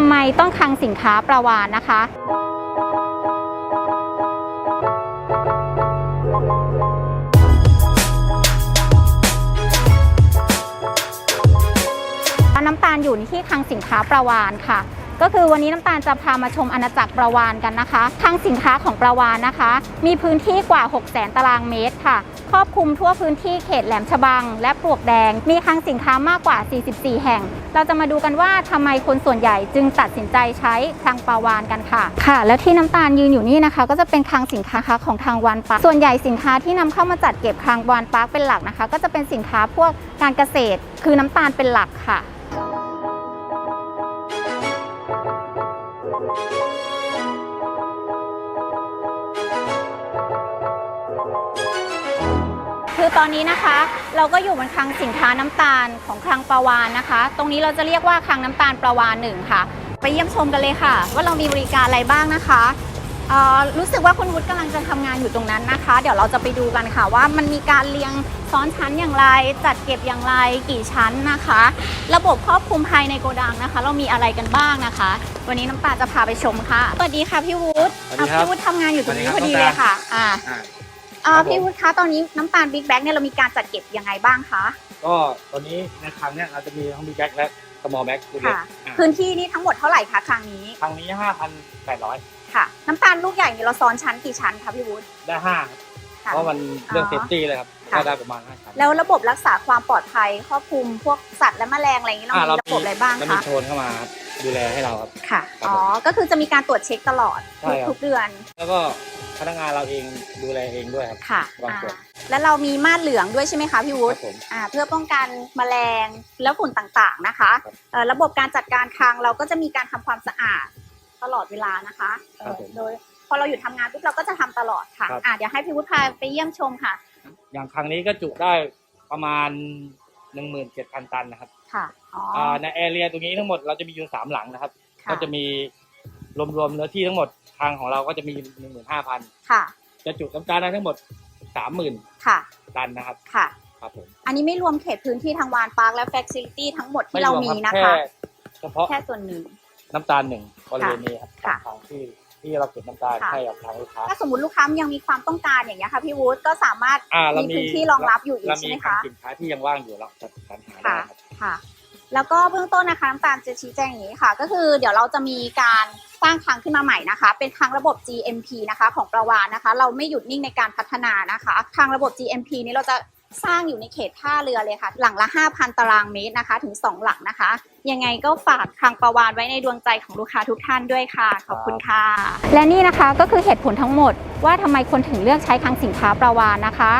ำไมต้องคลังสินค้าประวานนะคะ น้ำตาลอยู่ที่คลังสินค้าประวานค่ะ ก็คือวันนี้น้ำตาลจะพามาชมอาณาจักรประวานกันนะคะคลังสินค้าของประวานนะคะ มีพื้นที่กว่า 6 0 0 0 0ตารางเมตรค่ะ ครอบคลุมทั่วพื้นที่เขตแหลมฉบัง และปลวกแดง มีคลังสินค้ามากกว่า 44 แห่ง เราจะมาดูกันว่าทำไมคนส่วนใหญ่จึงตัดสินใจใช้คลังประวานกันค่ะ ค่ะ แล้วที่น้ำตาลยืนอยู่นี่นะคะ ก็จะเป็นคลังสินค้าของทางวันปาร์คส่วนใหญ่สินค้าที่นำเข้ามาจัดเก็บคลังวันปาร์คเป็นหลักนะคะ ก็จะเป็นสินค้าพวกการเกษตร คือน้ำตาลเป็นหลักค่ะ คือตอนนี้นะคะ เราก็อยู่บนคลังสินค้าน้ำตาลของคลังประวานนะคะ ตรงนี้เราจะเรียกว่าคลังน้ำตาลประวานหนึ่งค่ะ ไปเยี่ยมชมกันเลยค่ะ ว่าเรามีบริการอะไรบ้างนะคะเอ่อรู้สึกว่าคุณวุฒิกำลังจะทำงานอยู่ตรงนั้นนะคะ เดี๋ยวเราจะไปดูกันค่ะ ว่ามันมีการเรียงซ้อนชั้นอย่างไร จัดเก็บอย่างไรกี่ชั้นนะคะ ระบบครอบคลุมภายในโกดังนะคะ เรามีอะไรกันบ้างนะคะ วันนี้น้ำตาลจะพาไปชมค่ะสวัสดีค่ะพี่วุฒิสวัสดีครับอะพี่วุฒิทำงานอยู่ตรงนี้สพวัอสดีดีครับเลยค่ะอ่าอ่า เอ่อครับผม พี่วุฒิคะตอนนี้น้ำตาลบิ๊กแบ็กเนี่ยเรามีการจัดเก็บยังไงบ้างคะ ก็ตอนนี้ในครั้งเนี้ยเราจะมีทั้งบิ๊กแบ็กและสมอลแบ็กตัวเล็กค่ะ อ่าพื้นที่นี่ทั้งหมดเท่าไหร่คะครั้งนี้ ครั้งนี้ 5,800 ค่ะ น้ำตาลลูกใหญ่เนี่ยเราซ้อนชั้นกี่ชั้นคะพี่วุฒิได้ 5ครับค่ะ เพราะมันเรื่องอ๋อเซฟตี้เลยครับค่ะ ก็ได้ประมาณ5ชั้นแล้วระบบรักษาความปลอดภัยครอบคลุมพวกสัตว์และแมลงอะไรอย่างเงี้ยเราอ่ามีระบบอะไรบ้างแล้วมีคะ โชนเข้ามาครับดูแลให้เราครับ ค่ะ ครับอ๋อผมก็คือจะมีการตรวจเช็คตลอดใช่ครับ ทุกๆเดือน แล้วก็ พนักงานเราเองดูแลเองด้วยครับค่ะบางอ่าส่วนแล้วเรามีม่านเหลืองด้วยใช่ไหมคะพี่วุคฒิรับผม อ่าเพื่อป้องกันแมลงและฝุ่นต่างๆนะคะครับเอ่อระบบการจัดการคลังเราก็จะมีการทำความสะอาดตลอดเวลานะคะเอ่อครับผมโดยพอเราหยุดทำงานปุ๊บเราก็จะทำตลอดค่ะครับ อ่าเดี๋ยวให้พี่วุฒิพาไปเยี่ยมชมค่ะอย่างครั้งนี้ก็จุได้ประมาณ 17,000 ตันนะครับค่ะอ๋อออ่าในแอเรียตรงนี้ทั้งหมดเราจะมีอยู่สามหลังนะครับ ค่ะก็จะมี รวมๆเนื้อที่ทั้งหมดทางของเราก็จะมี15,000ค่ะ จะจุน้ำตาลได้ทั้งหมด30,000ค่ะ ตันนะครับค่ะ ครับผมอันนี้ไม่รวมเขตพื้นที่ทางวานพาร์คและ f ฟ c i ลิตี้ทั้งหมดที่เรามีไวนะแค่คะเฉพาะแค่ส่วนหนึ่งน้ำตาลหนึ่งบริเวณนี้ครับค่ะทางที่ที่เราเก็บน้ำตาลค่ะ ให้กับทางลูกค้า ถ้าสมมติลูกค้ายังมีความต้องการอย่างเงี้ยค่ะพี่วุฒิก็สามารถอ่าเรามี มีพื้นที่รองรับอยู่อีกเราใช่มีไหมทางคะ สินค้าที่ยังว่างอยู่เราจัดสรรหาได้ค่ะ ครับ ค่ะ แล้วก็เบื้องต้นนะคะน้ำตาลจะชี้แจงอย่างนี้ค่ะ ก็คือเดี๋ยวเราจะมีการสร้างคลังขึ้นมาใหม่นะคะ เป็นคลังระบบ GMP นะคะของประวานนะคะ เราไม่หยุดนิ่งในการพัฒนานะคะคลังระบบ GMP นี้เราจะสร้างอยู่ในเขตท่าเรือเลยค่ะ หลังละ 5,000 ตารางเมตรนะคะ ถึง 2 หลังนะคะ ยังไงก็ฝากคลังประวานไว้ในดวงใจของลูกค้าทุกท่านด้วยค่ะ ขอบคุณค่ะ และนี่นะคะก็คือเหตุผลทั้งหมด ว่าทำไมคนถึงเลือกใช้คลังสินค้าประวานนะคะ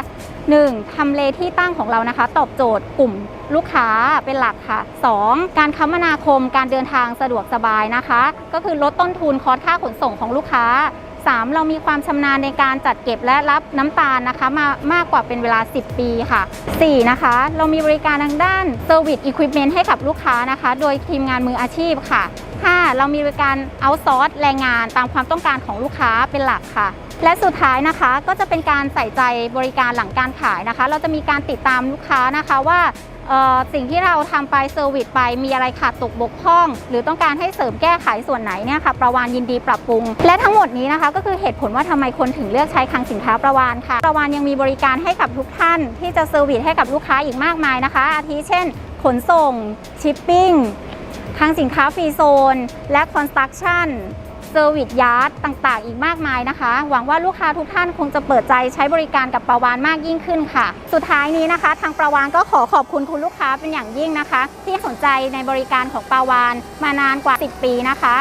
1. ทำเลที่ตั้งของเรานะคะ ตอบโจทย์กลุ่ม ลูกค้าเป็นหลักค่ะ 2. การคมนาคมการเดินทางสะดวกสบายนะคะ ก็คือลดต้นทุนคอสค่าขนส่งของลูกค้า 3. เรามีความชำนาญในการจัดเก็บและรับน้ำตาลนะคะ มามากกว่าเป็นเวลา 10 ปีค่ะ 4. นะคะ เรามีบริการทางด้าน Service Equipment ให้กับลูกค้านะคะ โดยทีมงานมืออาชีพค่ะ 5. เรามีบริการ outsource แรงงานตามความต้องการของลูกค้าเป็นหลักค่ะ และสุดท้ายนะคะก็จะเป็นการใส่ใจบริการหลังการขายนะคะ เราจะมีการติดตามลูกค้านะคะว่า สิ่งที่เราทำไปเซอร์วิสไปมีอะไรขาดตกบกพร่อง หรือต้องการให้เสริมแก้ไขส่วนไหนเนี่ยค่ะประวานยินดีปรับปรุง และทั้งหมดนี้นะคะก็คือเหตุผลว่าทำไมคนถึงเลือกใช้คลังสินค้าประวานค่ะประวานยังมีบริการให้กับทุกท่าน ที่จะเซอร์วิสให้กับลูกค้าอีกมากมายนะคะ อาทิเช่น ขนส่งชิปปิ้งคลังสินค้าฟรีโซน และคอนสตรักชั่น ซอร์วิสยาร์ดต่างๆ อีกมากมายนะคะ หวังว่าลูกค้าทุกท่านคงจะเปิดใจใช้บริการกับประวานมากยิ่งขึ้นค่ะ สุดท้ายนี้นะคะ ทางประวานก็ขอขอบคุณคุณลูกค้าเป็นอย่างยิ่งนะคะ ที่สนใจในบริการของประวานมานานกว่า 10 ปีนะคะ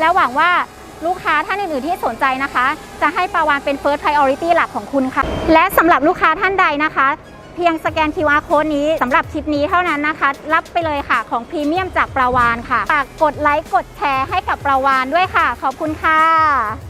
และหวังว่าลูกค้าท่านอื่นๆที่สนใจนะคะ จะให้ประวานเป็น first priority หลักของคุณค่ะ และสำหรับลูกค้าท่านใดนะคะ พียงสแกน QR โค้ดนี้สำหรับคลิปนี้เท่านั้นนะคะ รับไปเลยค่ะของพรีเมียมจากประวานค่ะฝากกดไลค์กดแชร์ให้กับประวานด้วยค่ะ ขอบคุณค่ะ